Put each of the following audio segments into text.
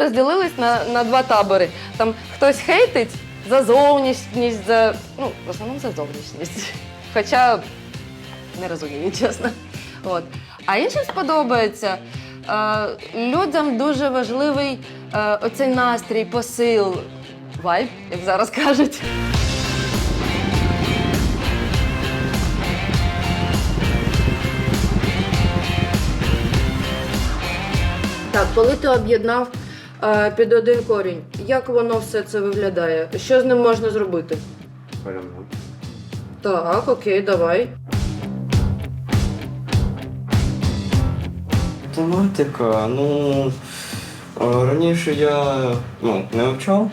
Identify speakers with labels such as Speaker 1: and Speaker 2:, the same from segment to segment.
Speaker 1: розділились на, на два табори. Там хтось хейтить за зовнішність, за ну, в основному за зовнішність. Хоча не розумію, чесно. От. А іншим сподобається. Е, людям дуже важливий е, оцей настрій, посил, вайб, як зараз кажуть. Так, коли ти об'єднав е, під один корінь, як воно все це виглядає? Що з ним можна зробити?
Speaker 2: Перемнути.
Speaker 1: Так, окей, давай.
Speaker 2: Тематика, ну е, раніше я ну, не вивчав,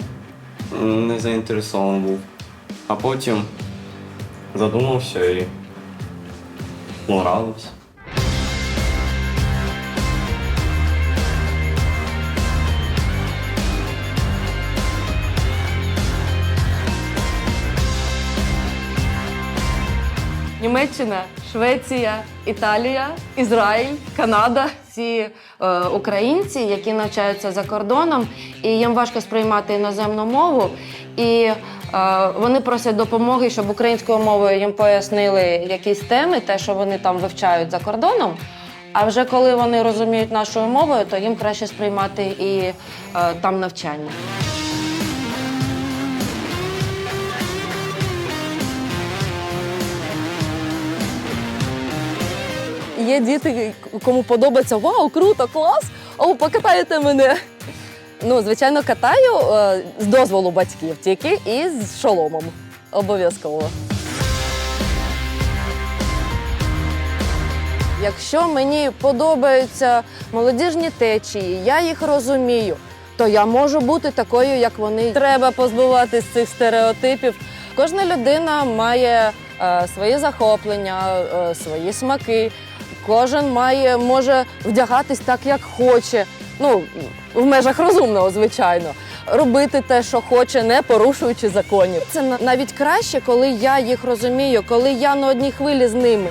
Speaker 2: м, не заінтересований був. А потім задумався і понравився.
Speaker 1: Німеччина, Швеція, Італія, Ізраїль, Канада. Ці е, українці, які навчаються за кордоном, і їм важко сприймати іноземну мову. І е, вони просять допомоги, щоб українською мовою їм пояснили якісь теми, те, що вони там вивчають за кордоном. А вже коли вони розуміють нашою мовою, то їм краще сприймати і е, там навчання. Є діти, кому подобається вау, круто, клас! О, покатаєте мене. Ну, звичайно, катаю е, з дозволу батьків, тільки і з шоломом. Обов'язково. Якщо мені подобаються молодіжні течії, я їх розумію, то я можу бути такою, як вони. Треба позбуватись цих стереотипів. Кожна людина має е, свої захоплення, е, свої смаки. Кожен має може вдягатись так, як хоче. Ну, в межах розумного, звичайно. Робити те, що хоче, не порушуючи законів. Це на- навіть краще, коли я їх розумію, коли я на одній хвилі з ними.